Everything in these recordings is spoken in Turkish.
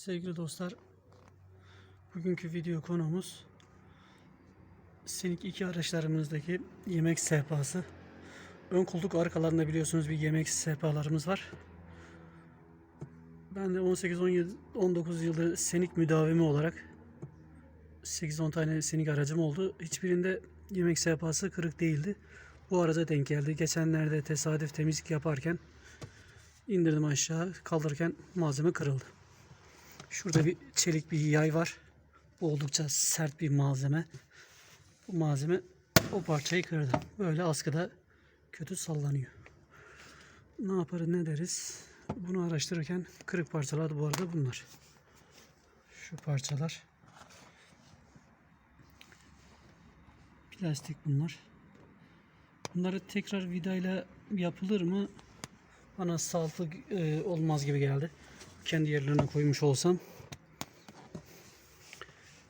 Sevgili dostlar, bugünkü video konumuz Senik iki araçlarımızdaki yemek sehpası. Ön koltuk arkalarında biliyorsunuz bir yemek sehpalarımız var. Ben de 18-19 yıldır Senik müdavimi olarak 8-10 tane Senik aracım oldu. Hiçbirinde yemek sehpası kırık değildi. Bu araca denk geldi. Geçenlerde tesadüf temizlik yaparken indirdim aşağı kaldırırken malzeme kırıldı. Şurada bir çelik bir yay var. Bu oldukça sert bir malzeme. Bu malzeme o parçayı kırdı. Böyle askıda kötü sallanıyor. Ne yaparız ne deriz? Bunu araştırırken kırık parçalar bu arada bunlar. Şu parçalar. Plastik bunlar. Bunları tekrar vidayla yapılır mı? Bana sağlıklı e, olmaz gibi geldi. Kendi yerlerine koymuş olsam.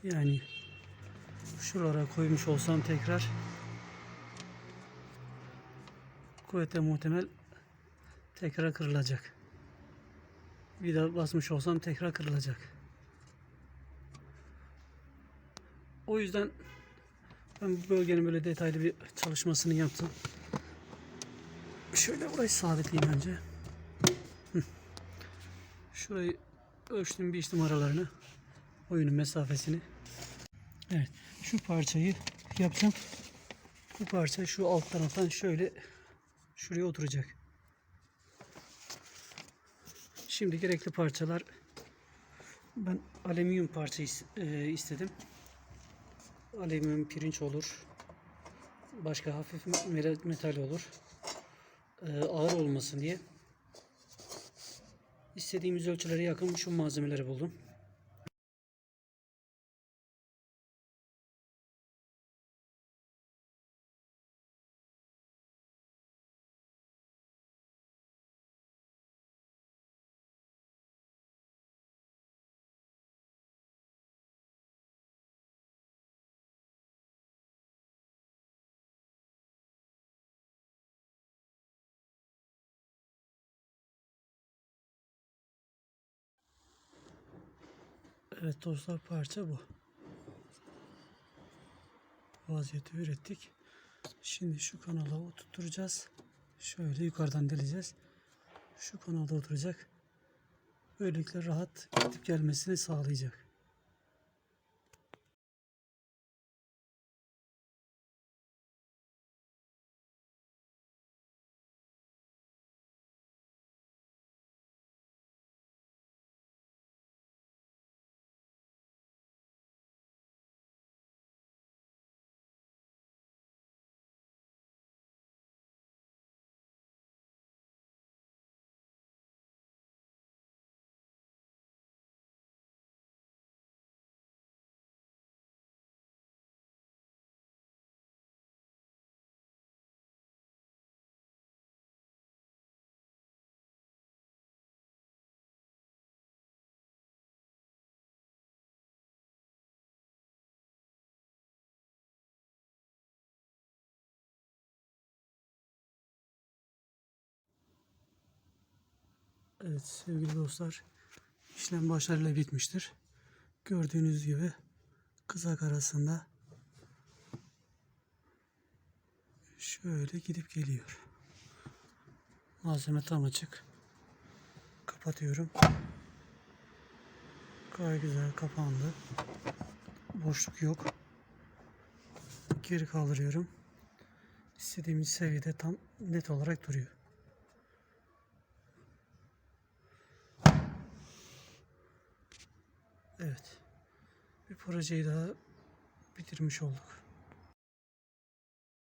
Yani şuralara koymuş olsam tekrar kuvvetle muhtemel tekrar kırılacak. Vida basmış olsam tekrar kırılacak. O yüzden ben bu bölgenin böyle detaylı bir çalışmasını yaptım. Şöyle burayı sabitleyeyim önce. Şurayı ölçtüm biçtim aralarını. Oyunun mesafesini. Evet. Şu parçayı yapacağım. Bu parça şu alt taraftan şöyle şuraya oturacak. Şimdi gerekli parçalar ben alüminyum parça e, istedim. Alüminyum pirinç olur. Başka hafif me- metal olur. E, ağır olmasın diye. İstediğimiz ölçülere yakın şu malzemeleri buldum. Evet dostlar parça bu. Vaziyeti ürettik. Şimdi şu kanala oturtacağız. Şöyle yukarıdan deleceğiz. Şu kanalda oturacak. Böylelikle rahat gidip gelmesini sağlayacak. Evet sevgili dostlar işlem başarıyla bitmiştir. Gördüğünüz gibi kızak arasında şöyle gidip geliyor. Malzeme tam açık. Kapatıyorum. Gayet güzel kapandı. Boşluk yok. Geri kaldırıyorum. İstediğimiz seviyede tam net olarak duruyor. Evet. Bir projeyi daha bitirmiş olduk.